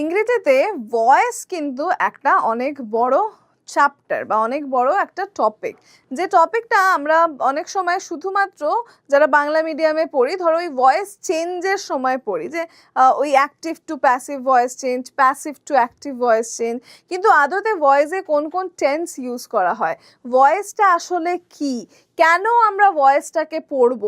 ইংরেজিতে ভয়েস কিন্তু একটা অনেক বড় চ্যাপ্টার বা অনেক বড় একটা টপিক। যে টপিকটা আমরা অনেক সময় শুধুমাত্র যারা বাংলা মিডিয়ামে পড়ি, ধরো ওই ভয়েস চেঞ্জের সময় পড়ি, যে ওই active to passive voice change passive to active voice change, কিন্তু আদতে ভয়েসে কোন কোন টেন্স ইউজ করা হয়? ভয়েসটা আসলে কি? কেন আমরা ভয়েসটাকে পড়ব?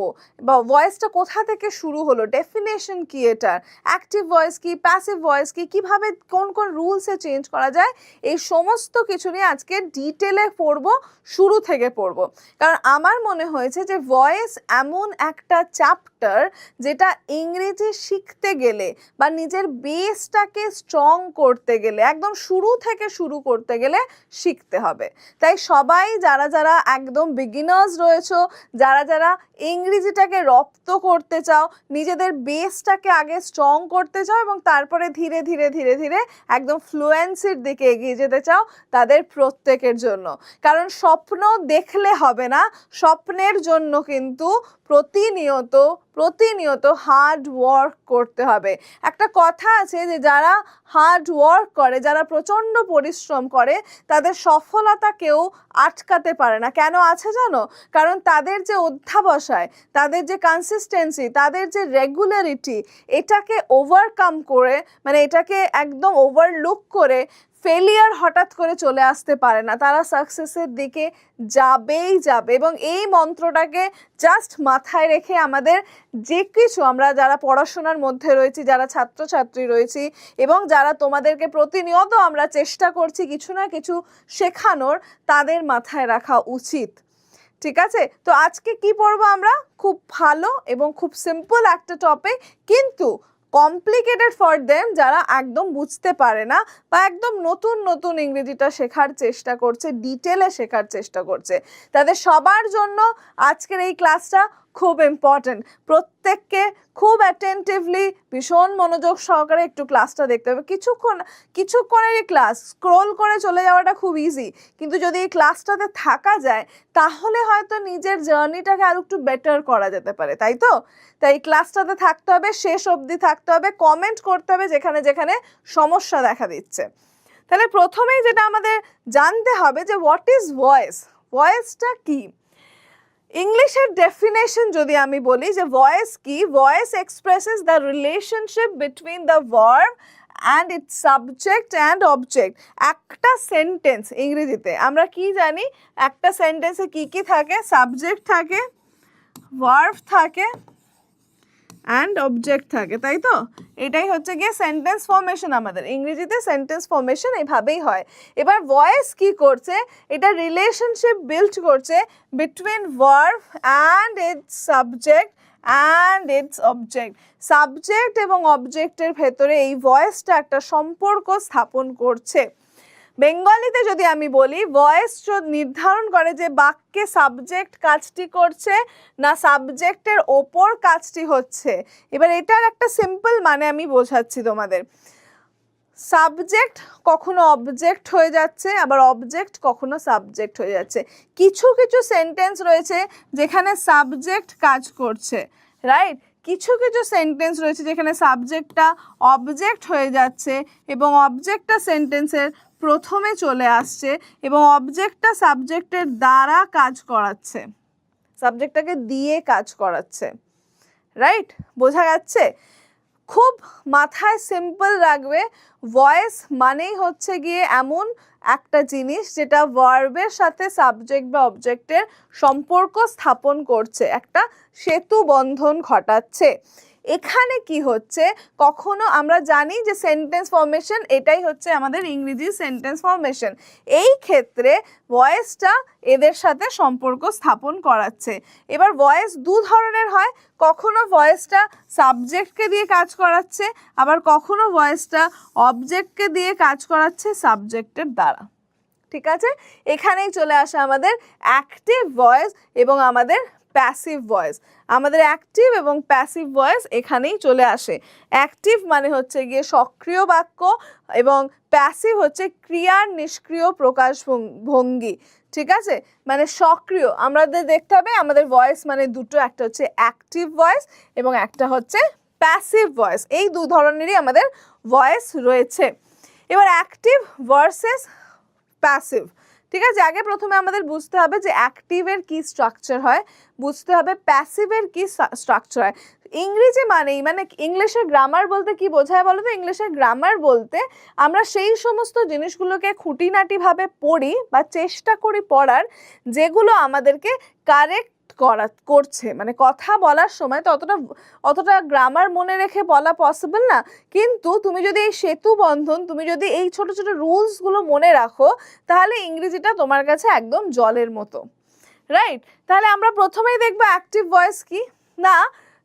বা ভয়েসটা কোথা থেকে শুরু হলো? ডেফিনেশন কি এটার অ্যাক্টিভ ভয়েস কি? প্যাসিভ ভয়েস কি? কীভাবে কোন কোন রুলসে চেঞ্জ করা যায়? এই সমস্ত কিছু নিয়ে আজকে ডিটেলে পড়ব, শুরু থেকে পড়ব। কারণ আমার মনে হয়েছে যে ভয়েস এমন একটা চ্যাপ্টার যেটা ইংরেজি শিখতে গেলে বা নিজের বেসটাকে স্ট্রং করতে গেলে, একদম শুরু থেকে শুরু করতে গেলে শিখতে হবে। তাই সবাই যারা যারা একদম বিগিনার্স রয়েছো, যারা যারা ইংরেজিটাকে রপ্ত করতে চাও, নিজেদের বেসটাকে আগে স্ট্রং করতে চাও এবং তারপরে ধীরে ধীরে ধীরে ধীরে একদম ফ্লুয়েন্সির দিকে এগিয়ে যেতে চাও তাদের প্রত্যেকের জন্য। কারণ স্বপ্ন দেখলে হবে না, স্বপ্নের জন্য কিন্তু প্রতিনিয়ত প্রতিনিয়ত হার্ড ওয়ার্ক করতে হবে। একটা কথা আছে যে, যারা হার্ড ওয়ার্ক করে, যারা প্রচণ্ড পরিশ্রম করে, তাদের সফলতা কেউ আটকাতে পারে না। কেন আছে জানো? কারণ তাদের যে অধ্যাবসায়, তাদের যে কনসিস্টেন্সি তাদের যে রেগুলারিটি এটাকে ওভারকাম করে মানে এটাকে একদম ওভারলুক করে ফেলিয়ার হঠাৎ করে চলে আসতে পারে না। তারা সাকসেসের দিকে যাবেই যাবে এবং এই মন্ত্রটাকে জাস্ট মাথায় রেখে আমাদের যে কিছু আমরা যারা পড়াশোনার মধ্যে রয়েছি, যারা ছাত্রছাত্রী রয়েছি এবং যারা তোমাদেরকে প্রতিনিয়ত আমরা চেষ্টা করছি কিছু না কিছু শেখানোর, তাদের মাথায় রাখা উচিত। ঠিক আছে? তো আজকে কি পড়ব আমরা? খুব ভালো এবং খুব সিম্পল একটা টপিক কিন্তু কমপ্লিকেটেড ফর দেম যারা একদম বুঝতে পারে না বা একদম নতুন নতুন ইংরেজিটা শেখার চেষ্টা করছে ডিটেলে শেখার চেষ্টা করছে। তাদের সবার জন্য আজকের এই ক্লাসটা খুব ইম্পর্ট্যান্ট প্রত্যেককে খুব অ্যাটেন্টিভলি ভীষণ মনোযোগ সহকারে একটু ক্লাসটা দেখতে হবে। কিছুক্ষণ, কিছুক্ষণেরই ক্লাস স্ক্রোল করে চলে যাওয়াটা খুব ইজি কিন্তু যদি এই ক্লাসটাতে থাকা যায়, তাহলে হয়তো নিজের জার্নিটাকে আরও একটু বেটার করা যেতে পারে, তাই তো? তাই এই ক্লাসটাতে থাকতে হবে, শেষ অবধি থাকতে হবে কমেন্ট করতে হবে যেখানে যেখানে সমস্যা দেখা দিচ্ছে। তাহলে প্রথমেই যেটা আমাদের জানতে হবে যে হোয়াট ইজ ভয়েস ভয়েসটা কি? ইংলিশের ডেফিনেশন যদি আমি বলি যে ভয়েস কি voice expresses the relationship between the verb and its subject and object একটা সেন্টেন্স ইংরেজিতে আমরা কি জানি একটা সেন্টেন্সে কি কি থাকে সাবজেক্ট থাকে ওয়ার্ভ থাকে অ্যান্ড অবজেক্ট থাকে, তাই তো? এটাই হচ্ছে গিয়ে সেন্টেন্স ফর্মেশন আমাদের। ইংরেজিতে সেন্টেন্স ফর্মেশন এভাবেই হয়। এবার ভয়েস কি করছে? এটা রিলেশনশিপ বিল্ড করছে between verb and its subject and its object subject এবং অবজেক্টের ভেতরে এই ভয়েসটা একটা সম্পর্ক স্থাপন করছে। বেঙ্গলিতে যদি আমি বলি ভয়েস নির্ধারণ করে যে বাক্যে সাবজেক্ট কাজটি করছে না সাবজেক্টের ওপর কাজটি হচ্ছে, এবার এটার একটা সিম্পল মানে আমি বোঝাচ্ছি তোমাদের। সাবজেক্ট কখনো অবজেক্ট হয়ে যাচ্ছে, আবার অবজেক্ট কখনো সাবজেক্ট হয়ে যাচ্ছে। কিছু কিছু সেন্টেন্স রয়েছে যেখানে সাবজেক্ট কাজ করছে রাইট কিছু কিছু সেন্টেন্স রয়েছে যেখানে সাবজেক্টটা অবজেক্ট হয়ে যাচ্ছে এবং অবজেক্টটা সেন্টেন্সের প্রথমে চলে আসছে এবং অবজেক্টটা সাবজেক্টের দ্বারা কাজ করাচ্ছে। সাবজেক্টটাকে দিয়ে কাজ করাচ্ছে। রাইট বোঝা যাচ্ছে? খুব মাথায় সিম্পল রাখবে। ভয়েস মানেই হচ্ছে গিয়ে এমন একটা জিনিস যেটা ভার্বের সাথে সাবজেক্ট বা অবজেক্টের সম্পর্ক স্থাপন করছে। একটা সেতু বন্ধন ঘটাচ্ছে। এখানে কি হচ্ছে? কখনো আমরা জানি যে সেন্টেন্স ফর্মেশন এটাই হচ্ছে আমাদের ইংরেজি সেন্টেন্স ফর্মেশন এই ক্ষেত্রে ভয়েসটা এদের সাথে সম্পর্ক স্থাপন করাচ্ছে। এবার ভয়েস দু ধরনের হয়। কখনো ভয়েসটা সাবজেক্টকে দিয়ে কাজ করাচ্ছে, আবার কখনো ভয়েসটা অবজেক্টকে দিয়ে কাজ করাচ্ছে সাবজেক্টের দ্বারা। ঠিক আছে? এখানেই চলে আসে আমাদের অ্যাক্টিভ ভয়েস এবং আমাদের প্যাসিভ ভয়েস আমাদের অ্যাক্টিভ এবং প্যাসিভ ভয়েস এখানেই চলে আসে। অ্যাক্টিভ মানে হচ্ছে গিয়ে সক্রিয় বাক্য এবং প্যাসিভ হচ্ছে ক্রিয়ার নিষ্ক্রিয় প্রকাশ ভঙ্গ- ঠিক আছে? মানে সক্রিয়। আমাদের দেখতে হবে, আমাদের ভয়েস মানে দুটো, একটা হচ্ছে অ্যাক্টিভ ভয়েস এবং একটা হচ্ছে প্যাসিভ ভয়েস এই দু ধরনেরই আমাদের ভয়েস রয়েছে। এবার অ্যাক্টিভ ভার্সেস প্যাসিভ ঠিক আছে? আগে প্রথমে আমাদের বুঝতে হবে যে অ্যাক্টিভের কি স্ট্রাকচার হয়। বুঝতে হবে প্যাসিভের কি স্ট্রাকচার ইংরেজি মানেই মানে ইংলিশের গ্রামার বলতে কি বোঝায় বলো তো? ইংলিশের গ্রামার বলতে আমরা সেই সমস্ত জিনিসগুলোকে খুঁটিনাটিভাবে পড়ি বা চেষ্টা করি পড়ার, যেগুলো আমাদেরকে কারেক্ট করা, করছে। মানে কথা বলার সময় তো অতটা অতটা গ্রামার মনে রেখে বলা পসিবল না। কিন্তু তুমি যদি এই সেতু বন্ধন, তুমি যদি এই ছোট ছোট রুলসগুলো মনে রাখো, তাহলে ইংরেজিটা তোমার কাছে একদম জলের মতো। রাইট তাহলে আমরা প্রথমেই দেখব অ্যাক্টিভ ভয়েস কি? না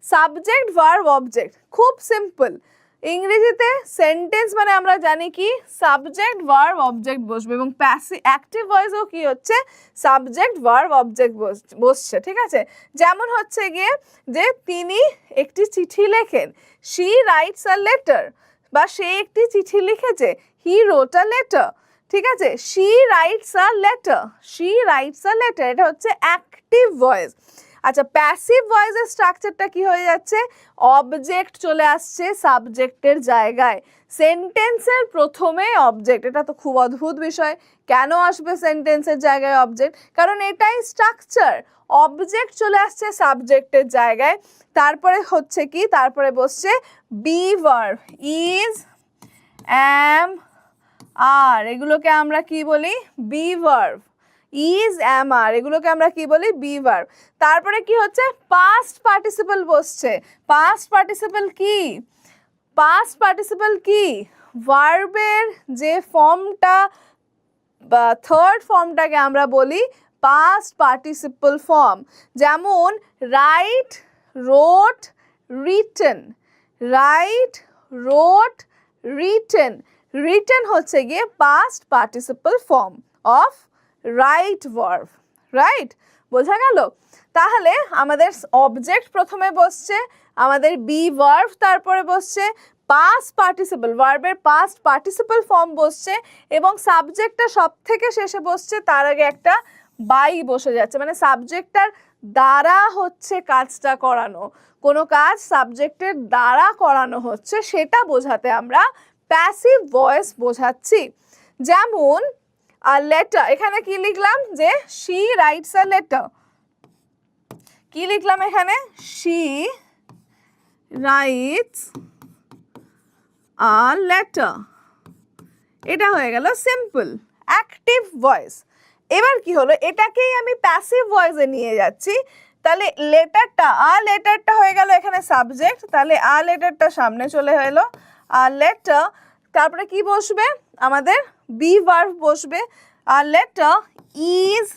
সাবজেক্ট ভার্ব অবজেক্ট খুব সিম্পল ইংরেজিতে সেন্টেন্স মানে আমরা জানি কি? সাবজেক্ট ভার্ব অবজেক্ট বসবে এবং প্যাসি অ্যাক্টিভ ভয়েসও কি হচ্ছে? সাবজেক্ট ভার্ব অবজেক্ট বসছে, ঠিক আছে? যেমন হচ্ছে গিয়ে যে তিনি একটি চিঠি লেখেন। শি রাইটস আ লেটার বা সে একটি চিঠি লিখেছে। হি রোট আ লেটার ঠিক আছে? She writes a letter she writes a letter এটা হচ্ছে অ্যাক্টিভ ভয়েস আচ্ছা প্যাসিভ ভয়েসের স্ট্রাকচারটা কি হয়ে যাচ্ছে? অবজেক্ট চলে আসছে সাবজেক্টের জায়গায়। সেন্টেন্সের প্রথমে অবজেক্ট এটা তো খুব অদ্ভুত বিষয়। কেন আসবে সেন্টেন্সের জায়গায় অবজেক্ট কারণ এটাই স্ট্রাকচার অবজেক্ট চলে আসছে সাবজেক্টের জায়গায়। তারপরে হচ্ছে কি? তারপরে বসছে be verb is am are এগুলোকে আমরা কি বলি? Be verb is am are এগুলোকে আমরা কি বলি? বি ভার্ব তারপরে কি হচ্ছে? পাস্ট পার্টিসিপল বসছে। পাস্ট পার্টিসিপল কি? পাস্ট পার্টিসিপল কি? ভার্বের যে ফর্মটা বা থার্ড ফর্মটাকে আমরা বলি পাস্ট পার্টিসিপল ফর্ম যেমন write wrote written write wrote written written হচ্ছে গিয়ে past participle form of write verb right বোঝা গেল? তাহলে আমাদের অবজেক্ট প্রথমে বসছে, আমাদের বি ভার্ভ তারপরে বসছে পাস্ট পার্টিসিপল ভার্বের পাস্ট পার্টিসিপল ফর্ম বসছে এবং সাবজেক্টটা সব থেকে শেষে বসছে, তার আগে একটা বাই বসে যাচ্ছে। মানে সাবজেক্টটার দ্বারা হচ্ছে কাজটা করানো। কোনো কাজ সাবজেক্টের দ্বারা করানো হচ্ছে, সেটা বোঝাতে আমরা প্যাসিভ ভয়েস বোঝাচ্ছি। যেমন লেটার এখানে কি লিখলাম? যে শি রাইটস আ লেটার কি লিখলাম এখানে? শি রাইটস আ লেটার এটা হয়ে গেল সিম্পল অ্যাক্টিভ ভয়েস এবার কি হলো? এটাকেই আমি প্যাসিভ ভয়েসে নিয়ে যাচ্ছি। তাহলে লেটারটা আ লেটারটা হয়ে গেল এখানে সাবজেক্ট তাহলে আ লেটারটা সামনে চলে এলো। আর লেটার তারপরে কি বসবে? আমাদের বি ভার্ভ বসবে। আর লেটার ইজ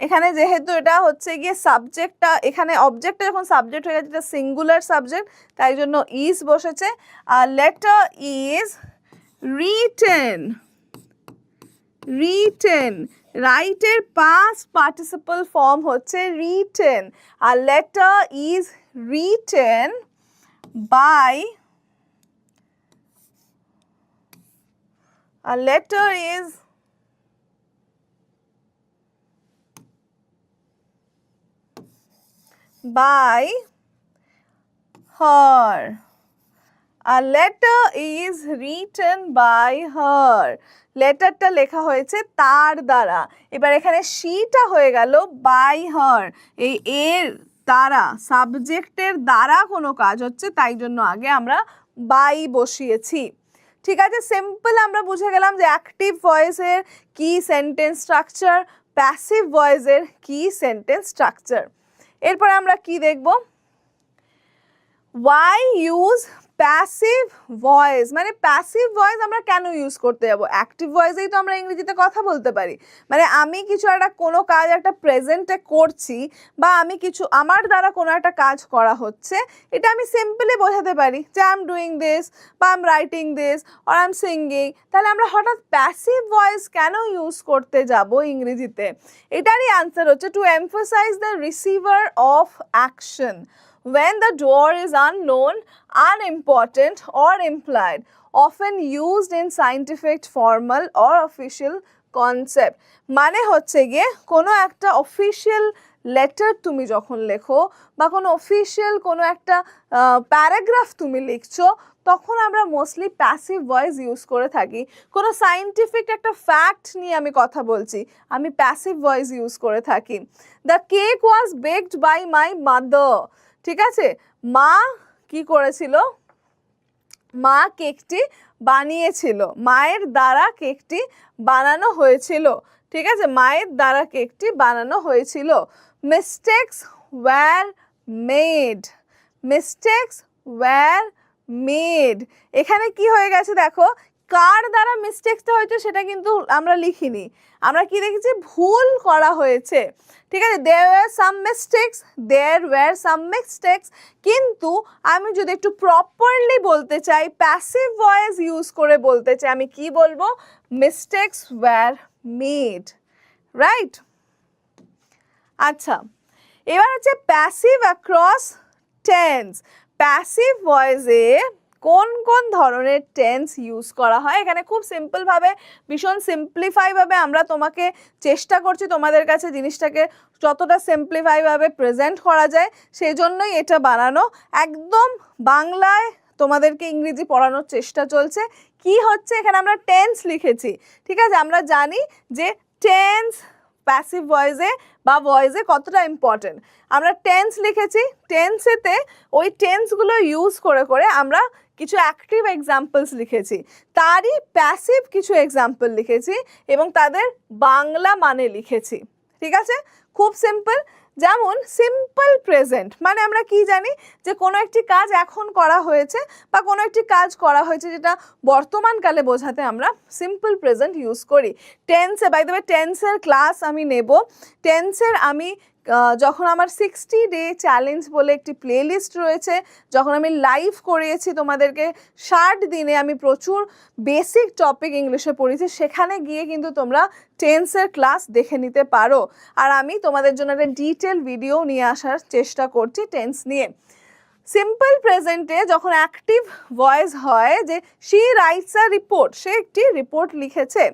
এখানে যেহেতু এটা হচ্ছে গিয়ে সাবজেক্টটা এখানে অবজেক্টটা যখন সাবজেক্ট হয়ে গেছে, এটা সিঙ্গুলার সাবজেক্ট তাই জন্য ইজ বসেছে। আর লেটার ইজ রিটেন রিটেন রাইটের পাস্ট পার্টিসিপল ফর্ম হচ্ছে written R letter is written by A letter is by her. A letter is written by her. লেটারটা লেখা হয়েছে তার দ্বারা এবার এখানে শিটা হয়ে গেল বাই হার এই এর দ্বারা সাবজেক্টের দ্বারা কোনো কাজ হচ্ছে, তাই জন্য আগে আমরা বাই বসিয়েছি ঠিক আছে সিম্পল আমরা বুঝে গেলাম যে অ্যাক্টিভ ভয়েসের কি সেন্টেন্স স্ট্রাকচার প্যাসিভ ভয়েসের কি সেন্টেন্স স্ট্রাকচার এরপর আমরা কি দেখব? ওয়াই ইউজ প্যাসিভ ভয়েস মানে প্যাসিভ ভয়েস আমরা কেন ইউজ করতে যাব? অ্যাক্টিভ ভয়েসেই তো আমরা ইংরেজিতে কথা বলতে পারি। মানে আমি কিছু একটা কোনো কাজ একটা প্রেজেন্টে করছি বা আমি কিছু, আমার দ্বারা কোনো একটা কাজ করা হচ্ছে, এটা আমি সিম্পলি বোঝাতে পারি যে আই এম ডুইং দিস বা I am writing this or I am singing তাহলে আমরা হঠাৎ প্যাসিভ ভয়েস কেন ইউজ করতে যাব ইংরেজিতে? এটারই আনসার হচ্ছে to emphasise the receiver of action when the door is unknown, unimportant, or implied, often used in scientific, formal, or official concept. মানে হচ্ছে গিয়ে কোনো একটা অফিসিয়াল লেটার তুমি যখন লেখো বা কোনো অফিসিয়াল কোনো একটা প্যারাগ্রাফ তুমি লিখছো তখন আমরা মোস্টলি প্যাসিভ ভয়েস ইউজ করে থাকি। কোনো সাইন্টিফিক একটা ফ্যাক্ট নিয়ে আমি কথা বলছি আমি প্যাসিভ ভয়েস ইউজ করে থাকি। The cake was baked by my mother ঠিক আছে? মা কি করেছিল? মা কেকটি বানিয়েছিল। মায়ের দ্বারা কেকটি বানানো হয়েছিল। ঠিক আছে? মায়ের দ্বারা কেকটি বানানো হয়েছিল। Mistakes were made mistakes were made এখানে কি হয়ে গেছে দেখো? কার দ্বারা মিস্টেকটা হয়েছে সেটা কিন্তু আমরা লিখিনি। আমরা কি দেখেছি? ভুল করা হয়েছে। ঠিক আছে? There were some mistakes there were some mistakes কিন্তু আমি যদি একটু প্রপারলি বলতে চাই প্যাসিভ ভয়েস ইউজ করে বলতে চাই, আমি কি বলব? মিস্টেক্স ওয়্যার মেড রাইট আচ্ছা এবার হচ্ছে প্যাসিভ অ্যাক্রস টেন্স প্যাসিভ ভয়েসে কোন কোন ধরনের টেন্স ইউজ করা হয়? এখানে খুব সিম্পলভাবে ভীষণ সিম্পলিফাইভাবে আমরা তোমাকে চেষ্টা করছি তোমাদের কাছে জিনিসটাকে যতটা সিম্পলিফাইভাবে প্রেজেন্ট করা যায় সেই জন্যই এটা বানানো। একদম বাংলায় তোমাদেরকে ইংরেজি পড়ানোর চেষ্টা চলছে। কি হচ্ছে? এখানে আমরা টেন্স লিখেছি। ঠিক আছে? আমরা জানি যে টেন্স প্যাসিভ ভয়েসে বা ভয়েসে কতটা ইম্পর্টেন্ট আমরা টেন্স লিখেছি। টেন্সেতে ওই টেন্সগুলো ইউজ করে করে আমরা কিছু অ্যাক্টিভ এক্সাম্পলস লিখেছি। তারই প্যাসিভ কিছু এক্সাম্পল লিখেছি এবং তাদের বাংলা মানে লিখেছি। ঠিক আছে? খুব সিম্পল যেমন সিম্পল প্রেজেন্ট মানে আমরা কি জানি? যে কোনো একটি কাজ এখন করা হয়েছে বা কোনো একটি কাজ করা হয়েছে যেটা বর্তমানকালে বোঝাতে আমরা সিম্পল প্রেজেন্ট ইউজ করি। টেন্সে বাই দেবে টেন্সের ক্লাস আমি নেব। টেন্সের আমি যখন আমার সিক্সটি ডে চ্যালেঞ্জ বলে একটি প্লেলিস্ট রয়েছে, যখন আমি লাইভ করিয়েছি তোমাদেরকে, ষাট দিনে আমি প্রচুর বেসিক টপিক ইংলিশে পড়িয়েছি, সেখানে গিয়ে কিন্তু তোমরা টেন্সের ক্লাস দেখে নিতে পারো। আর আমি তোমাদের জন্য একটা ডিটেল ভিডিও নিয়ে আসার চেষ্টা করছি টেন্স নিয়ে। সিম্পল প্রেজেন্টে যখন অ্যাক্টিভ ভয়েস হয় যে শি রাইটস আ রিপোর্ট সে একটি রিপোর্ট লিখেছে।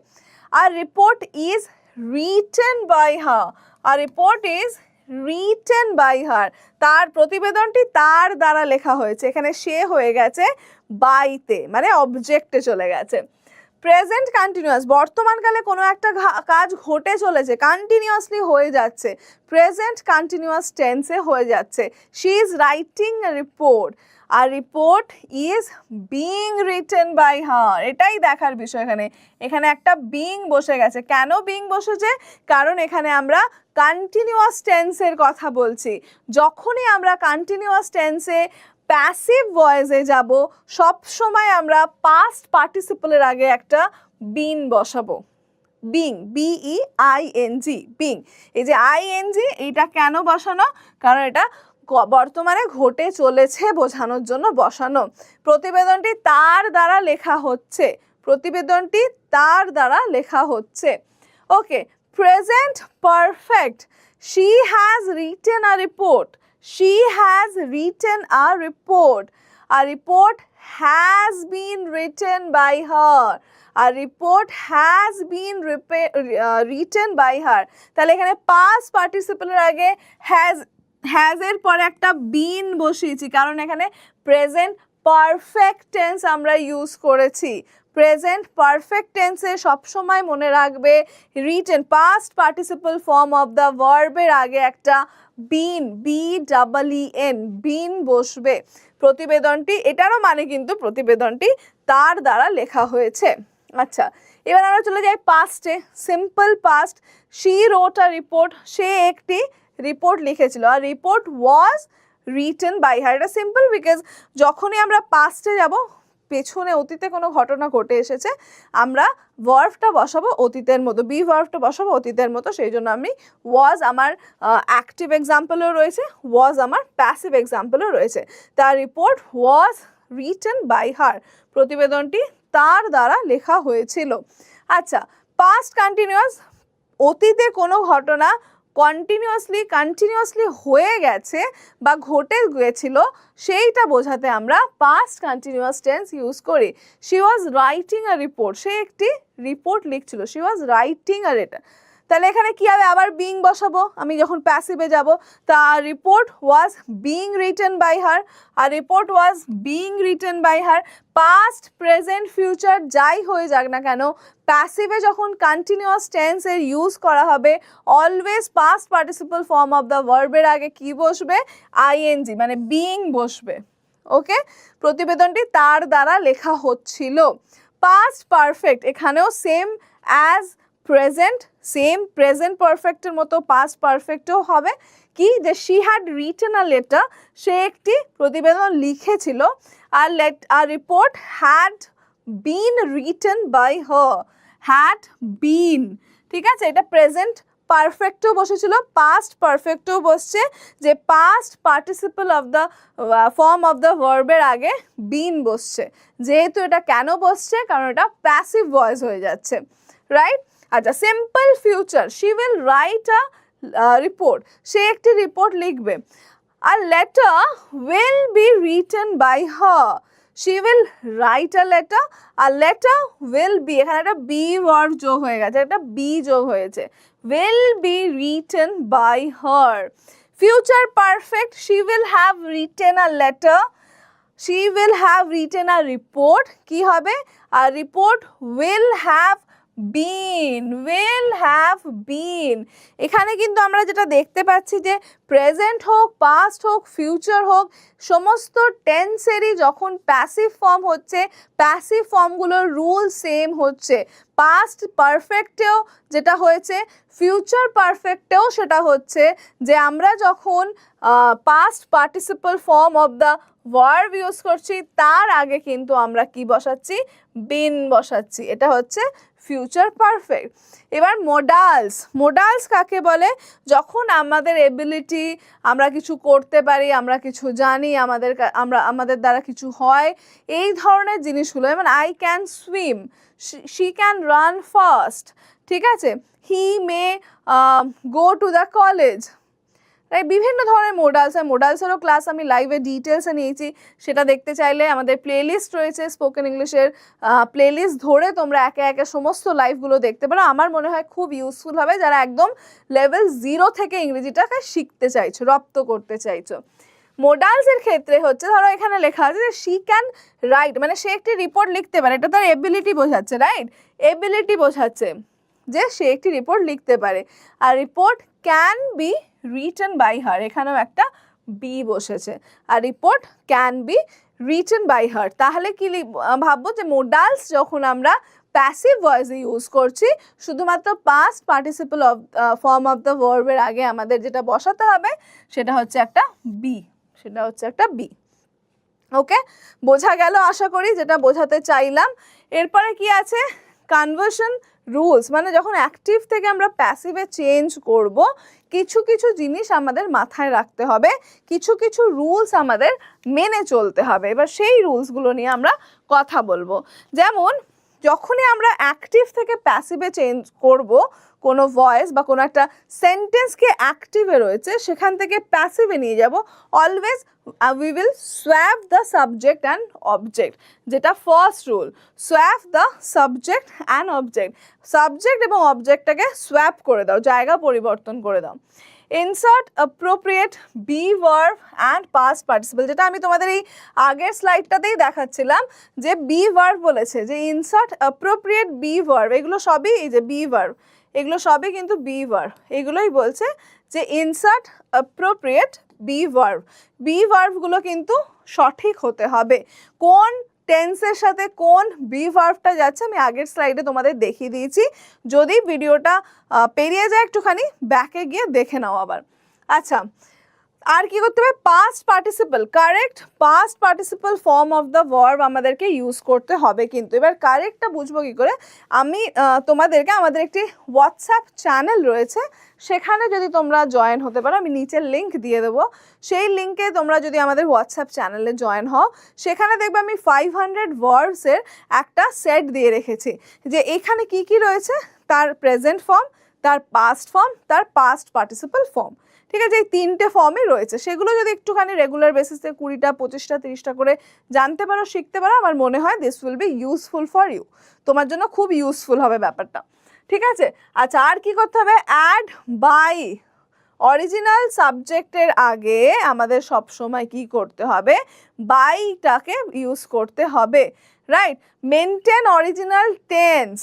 আর report is written by her R report is written by her তার প্রতিবেদনটি তার দ্বারা লেখা হয়েছে। এখানে সে হয়ে গেছে বাইতে মানে অবজেক্টে চলে গেছে। প্রেজেন্ট কন্টিনিউয়াস বর্তমানকালে কোনো একটা কাজ ঘটে চলেছে কন্টিনিউয়াসলি হয়ে যাচ্ছে। প্রেজেন্ট কন্টিনিউয়াস টেন্সে হয়ে যাচ্ছে। She is writing report R report is being written by her এটাই দেখার বিষয় এখানে। এখানে একটা বিং বসে গেছে। কেন বিং বসেছে? কারণ এখানে আমরা কন্টিনিউয়াস টেন্সের কথা বলছি। যখনই আমরা কন্টিনিউয়াস টেন্সে প্যাসিভ ভয়েসে যাব, সব সময় আমরা পাস্ট পার্টিসিপলের আগে একটা বিন বসাবো। Being B E I N G being এই যে আই এন জি এইটা কেন বসানো? কারণ এটা বর্তমানে ঘটে চলেছে বোঝানোর জন্য বসানো। প্রতিবেদনটি তার দ্বারা লেখা হচ্ছে। প্রতিবেদনটি তার দ্বারা লেখা হচ্ছে। Okay present perfect she has written a report she has written a report a report has been written by her R report has been written by her তাহলে এখানে পাস পার্টিসিপেলের আগে হ্যাজ হ্যাজের পরে একটা বিন বসিয়েছি। কারণ এখানে প্রেজেন্ট পারফেক্ট টেন্স আমরা use করেছি। প্রেজেন্ট পারফেক্ট টেন্সে সবসময় মনে রাখবে written past participle form of the ভার্বের আগে একটা been B double E N been বসবে। প্রতিবেদনটি, এটারও মানে কিন্তু প্রতিবেদনটি তার দ্বারা লেখা হয়েছে। আচ্ছা এবার আমরা চলে যাই পাস্টে simple past she wrote a report সে একটি রিপোর্ট লিখেছিল। আর report was written by her এটা সিম্পল বিকজ যখনই আমরা পাস্টে যাব পেছনে অতীতে কোনো ঘটনা ঘটে এসেছে, আমরা ভার্ভটা বসাবো অতীতের মতো বি ভার্ভটা বসাবো অতীতের মতো, সেই জন্য আমি ওয়াজ আমার অ্যাক্টিভ এক্সাম্পলও রয়েছে ওয়াজ আমার প্যাসিভ এক্সাম্পলও রয়েছে। তার report was written by her প্রতিবেদনটি তার দ্বারা লেখা হয়েছিল। আচ্ছা পাস্ট কন্টিনিউয়াস অতীতে কোনো ঘটনা কন্টিনিউয়াসলি কন্টিনিউয়াসলি হয়ে গেছে বা ঘটে গেছিল সেইটা বোঝাতে আমরা পাস্ট কন্টিনিউয়াস টেন্স ইউজ করি। She was writing a report সে একটি report লিখছিল she was writing a return তাহলে এখানে কি হবে? আবার বিং বসাবো। আমি যখন প্যাসিভে যাব, তা report was being written by her R report was being written by her past present future যাই হয়ে যাক না কেন প্যাসিভে যখন কন্টিনিউয়াস টেন্সের ইউজ করা হবে always past participle form of the ভার্বের আগে কি বসবে? আইএনজি মানে বিং বসবে। ওকে প্রতিবেদনটি তার দ্বারা লেখা হচ্ছিল। পাস্ট পারফেক্ট এখানেও same as present same present পারফেক্টের মতো পাস্ট পারফেক্টও হবে। কি? যে she had written a letter সে একটি প্রতিবেদন লিখেছিল। আর late R report had been written by her had been ঠিক আছে? এটা প্রেজেন্ট পারফেক্টও বসেছিল পাস্ট পারফেক্টও বসছে। যে past participle of the form of the ভার্বের আগে বিন বসছে। যেহেতু এটা কেন বসছে? কারণ এটা প্যাসিভ ভয়েস হয়ে যাচ্ছে রাইট আচ্ছা simple future she will write a report সে একটি রিপোর্ট লিখবে। আর letter will be written by her she will write a letter R letter will be এখানে একটা বি ওয়ার্ড যোগ হয়ে গেছে, একটা বি যোগ হয়েছে। Will be written by her future perfect she will have written a letter she will have written a report কি হবে? আর report will have been will have been এখানে কিন্তু আমরা যেটা দেখতে পাচ্ছি যে প্রেজেন্ট হোক পাস্ট হোক ফিউচার হোক, সমস্ত টেন্সেরই যখন প্যাসিভ ফর্ম হচ্ছে প্যাসিভ ফর্মগুলোর রুল সেম হচ্ছে। পাস্ট পারফেক্টেও যেটা হয়েছে ফিউচার পারফেক্টেও সেটা হচ্ছে যে আমরা যখন past participle form of the verb use করছি, তার আগে কিন্তু আমরা কি বসাচ্ছি? বিন বসাচ্ছি। এটা হচ্ছে ফিউচার পারফেক্ট এবার মোডালস মোডালস কাকে বলে? যখন আমাদের এবিলিটি আমরা কিছু করতে পারি, আমরা কিছু জানি, আমাদের আমরা, আমাদের দ্বারা কিছু হয়, এই ধরনের জিনিসগুলো, যেমন I can swim she can run fast ঠিক আছে? He may go to the college তাই বিভিন্ন ধরনের মোডালস হয় মোডালসেরও ক্লাস আমি লাইভে ডিটেলসে নিয়েছি। সেটা দেখতে চাইলে আমাদের প্লেলিস্ট রয়েছে স্পোকেন ইংলিশের প্লেলিস্ট ধরে তোমরা একে একে সমস্ত লাইভগুলো দেখতে পারো। আমার মনে হয় খুব ইউজফুল হবে যারা একদম লেভেল জিরো থেকে ইংরেজিটাকে শিখতে চাইছো, রপ্ত করতে চাইছো। মোডালসের ক্ষেত্রে হচ্ছে, ধরো এখানে লেখা আছে যে শি ক্যান রাইট মানে সে একটি রিপোর্ট লিখতে পারে। এটা তার এবিলিটি বোঝাচ্ছে রাইট এবিলিটি বোঝাচ্ছে যে সে একটি রিপোর্ট লিখতে পারে। আর report can be written by her এখানেও একটা বি বসেছে। আর report can be written by her তাহলে কি ভাববো যে মোডালস যখন আমরা প্যাসিভ ভয়েসে ইউজ করছি, শুধুমাত্র past participle of form of the ভার্বের আগে আমাদের যেটা বসাতে হবে, সেটা হচ্ছে একটা বি সেটা হচ্ছে একটা বি ওকে বোঝা গেল, আশা করি যেটা বোঝাতে চাইলাম। এরপরে কি আছে? কনভার্সন রুলস মানে যখন অ্যাক্টিভ থেকে আমরা প্যাসিভে চেঞ্জ করব, কিছু কিছু জিনিস আমাদের মাথায় রাখতে হবে, কিছু কিছু রুলস আমাদের মেনে চলতে হবে। এবার সেই রুলসগুলো নিয়ে আমরা কথা বলব। যেমন, যখনই আমরা অ্যাক্টিভ থেকে প্যাসিভে চেঞ্জ করব কোনো ভয়েস বা কোনো একটা সেন্টেন্সকে অ্যাক্টিভে রয়েছে, সেখান থেকে প্যাসিভে নিয়ে যাব। Always we will swap the subject and object যেটা first rule swap the subject and object subject এবং অবজেক্টটাকে সোয়াপ করে দাও, জায়গা পরিবর্তন করে দাও। Insert appropriate B verb and past participle যেটা আমি তোমাদের এই আগের স্লাইডটাতেই দেখাচ্ছিলাম, যে বি ভার্ভ বলেছে, যে ইনসার্ট অ্যাপ্রোপ্রিয়েট বি ভার্ভ এগুলো সবই এই যে বি ভার্ভ এগুলো সবই কিন্তু বি ভার্ভ এগুলোই বলছে যে insert appropriate B verb B ভার্ভগুলো কিন্তু সঠিক হতে হবে। কোন টেন্সের সাথে কোন বি ভার্ভটা যাচ্ছে আমি আগের স্লাইডে তোমাদের দেখিয়ে দিয়েছি। যদি ভিডিওটা পেরিয়ে যায় একটুখানি ব্যাকে গিয়ে দেখে নাও আবার। আচ্ছা আর কি করতে হবে? Past participle correct past participle form of the verb আমাদেরকে ইউজ করতে হবে কিন্তু। এবার কারেক্টটা বুঝব কি করে? আমি তোমাদেরকে আমাদের একটি হোয়াটসঅ্যাপ চ্যানেল রয়েছে। সেখানে যদি তোমরা জয়েন হতে পারো, আমি নিচের লিংক দিয়ে দেবো। সেই লিঙ্কে তোমরা যদি আমাদের হোয়াটসঅ্যাপ চ্যানেলে জয়েন হও, সেখানে দেখবে আমি ফাইভ হান্ড্রেড ভার্বসের একটা সেট দিয়ে রেখেছি। যে এখানে কি কি রয়েছে? তার প্রেজেন্ট ফর্ম তার পাস্ট ফর্ম তার পাস্ট পার্টিসিপাল ফর্ম ঠিক আছে, এই তিনটে ফর্মে রয়েছে। সেগুলো যদি একটুখানি রেগুলার বেসিসে কুড়িটা, পঁচিশটা, তিরিশটা করে জানতে পারো, শিখতে পারো, আমার মনে হয় this will be useful for you তোমার জন্য খুব ইউজফুল হবে ব্যাপারটা। ঠিক আছে? আচ্ছা আর কি করতে হবে? অ্যাড বাই অরিজিনাল সাবজেক্টের আগে আমাদের সব সময় কি করতে হবে? বাইটাকে ইউজ করতে হবে। রাইট মেনটেন অরিজিনাল টেন্স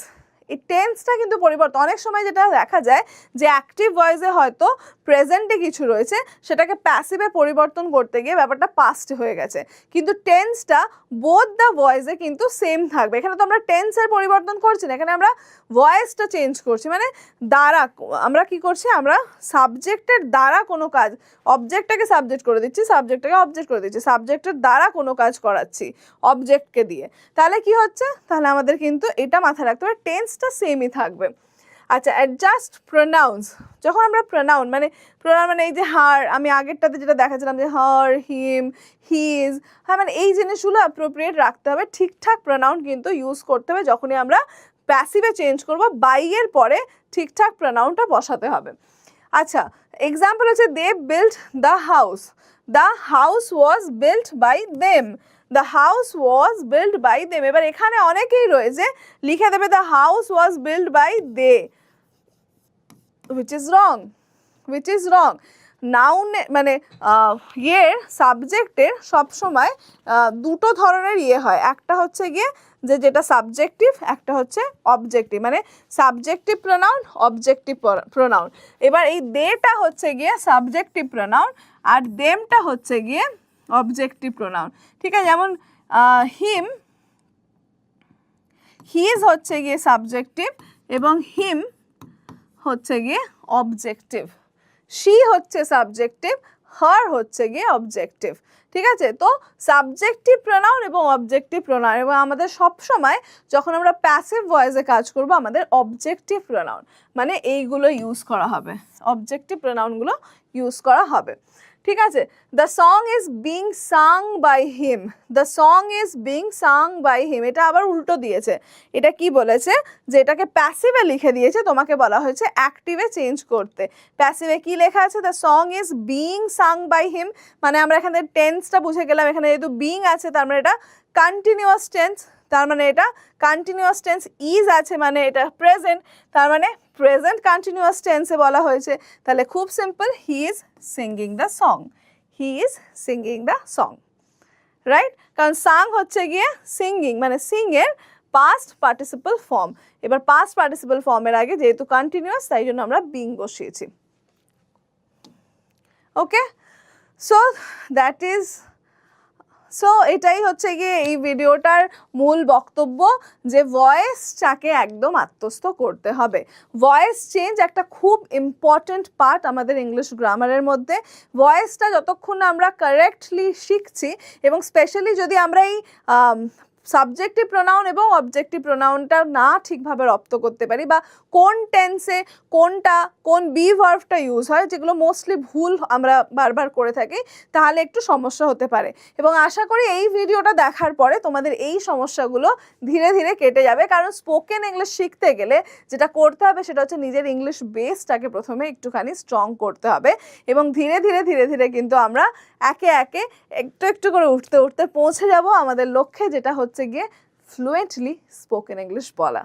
এই টেন্সটা কিন্তু পরিবর্তন অনেক সময় যেটা দেখা যায় যে অ্যাক্টিভ ভয়েসে হয়তো প্রেজেন্টে কিছু রয়েছে, সেটাকে প্যাসিভে পরিবর্তন করতে গিয়ে ব্যাপারটা পাস্ট হয়ে গেছে। কিন্তু টেন্সটা বোধ দ্য ভয়েসে কিন্তু সেম থাকবে। এখানে তো আমরা টেন্সের পরিবর্তন করছি না, এখানে আমরা ভয়েসটা চেঞ্জ করছি। মানে দ্বারা, আমরা কি করছি? আমরা সাবজেক্টের দ্বারা কোনো কাজ অবজেক্টটাকে সাবজেক্ট করে দিচ্ছি সাবজেক্টটাকে অবজেক্ট করে দিচ্ছি সাবজেক্টের দ্বারা কোনো কাজ করাচ্ছি অবজেক্টকে দিয়ে। তাহলে কি হচ্ছে? তাহলে আমাদের কিন্তু এটা মাথায় রাখতে হবে টেন্সটা সেমই থাকবে। আচ্ছা অ্যাডজাস্ট প্রোনাউন্স যখন আমরা প্রোনাউন মানে প্রোনাউন মানে এই যে হার আমি আগেরটাতে যেটা দেখাচ্ছিলাম যে হার হিম হিজ হ্যাঁ মানে এই জিনিসগুলো অ্যাপ্রোপ্রিয়েট রাখতে হবে, ঠিকঠাক প্রোনাউন কিন্তু ইউজ করতে হবে যখনই আমরা প্যাসিভে চেঞ্জ করব বাইয়ের পরে ঠিকঠাক প্রোনাউনটা বসাতে হবে। আচ্ছা এক্সাম্পল হচ্ছে they build the house the house was built by them the house was build by them এবার এখানে অনেকেই রয়েছে, লিখে দেবে the house was build by they which is wrong which is wrong নাউনে মানে ইয়ের সাবজেক্টের সবসময় দুটো ধরনের ইয়ে হয়। একটা হচ্ছে গিয়ে যে, যেটা সাবজেক্টিভ একটা হচ্ছে অবজেক্টিভ মানে সাবজেক্টিভ প্রোনাউন অবজেক্টিভ প্রোনাউন এবার এই দেটা হচ্ছে গিয়ে সাবজেক্টিভ প্রোনাউন আর দেমটা হচ্ছে গিয়ে অবজেক্টিভ প্রোনাউন ঠিক আছে? যেমন হিম হিজ হচ্ছে গিয়ে সাবজেক্টিভ এবং হিম হচ্ছে গিয়ে অবজেক্টিভ শি হচ্ছে সাবজেক্টিভ হার হচ্ছে গিয়ে অবজেক্টিভ ঠিক আছে? তো সাবজেক্টিভ প্রোনাউন এবং অবজেক্টিভ প্রোনাউন এবং আমাদের সব সময় যখন আমরা প্যাসিভ ভয়েসে কাজ করব, আমাদের অবজেক্টিভ প্রোনাউন মানে এইগুলো ইউজ করা হবে অবজেক্টিভ প্রোনাউনগুলো ইউজ করা হবে। ঠিক আছে? The song is being sung by him the song is being sung by him এটা আবার উল্টো দিয়েছে। এটা কি বলেছে? যে এটাকে প্যাসিভে লিখে দিয়েছে, তোমাকে বলা হয়েছে অ্যাক্টিভে চেঞ্জ করতে। প্যাসিভে কি লেখা আছে? The song is being sung by him মানে আমরা এখানে টেন্সটা বুঝে গেলাম, এখানে যেহেতু বিং আছে, তার মানে এটা কন্টিনিউয়াস টেন্স তার মানে এটা কন্টিনিউয়াস টেন্স ইজ আছে মানে এটা প্রেজেন্ট তার মানে প্রেজেন্ট কন্টিনিউয়াস টেন্সে বলা হয়েছে, তাহলে খুব simple he is singing the song he is singing the song right কারণ সাং হচ্ছে গিয়ে সিঙ্গিং মানে সিং এর পাস্ট পার্টিসিপাল ফর্ম এবার পাস্ট পার্টিসিপাল ফর্মের আগে যেহেতু কন্টিনিউয়াস তাই জন্য আমরা বিং বসিয়েছি okay so that is so এটাই হচ্ছে গিয়ে এই ভিডিওটার মূল বক্তব্য যে ভয়েসটাকে একদম আত্মস্থ করতে হবে। ভয়েস চেঞ্জ একটা খুব ইম্পর্ট্যান্ট পার্ট আমাদের ইংলিশ গ্রামারের মধ্যে। ভয়েসটা যতক্ষণ আমরা কারেক্টলি শিখছি এবং স্পেশালি যদি আমরা এই সাবজেক্টিভ প্রোনাউন এবং অবজেক্টিভ প্রোনাউনটা না ঠিকভাবে রপ্ত করতে পারি বা কোন টেন্সে কোনটা, কোন বি ভার্ভটা ইউজ হয় যেগুলো মোস্টলি ভুল আমরা বারবার করে থাকি, তাহলে একটু সমস্যা হতে পারে। এবং আশা করি এই ভিডিওটা দেখার পরে তোমাদের এই সমস্যাগুলো ধীরে ধীরে কেটে যাবে। কারণ স্পোকেন ইংলিশ শিখতে গেলে যেটা করতে হবে সেটা হচ্ছে নিজের ইংলিশ বেসটাকে প্রথমে একটুখানি স্ট্রং করতে হবে এবং ধীরে ধীরে ধীরে ধীরে কিন্তু আমরা একে একে একটু একটু করে উঠতে উঠতে পৌঁছে যাব আমাদের লক্ষ্যে, যেটা হচ্ছে গিয়ে ফ্লুয়েন্টলি স্পোকেন ইংলিশ বলা।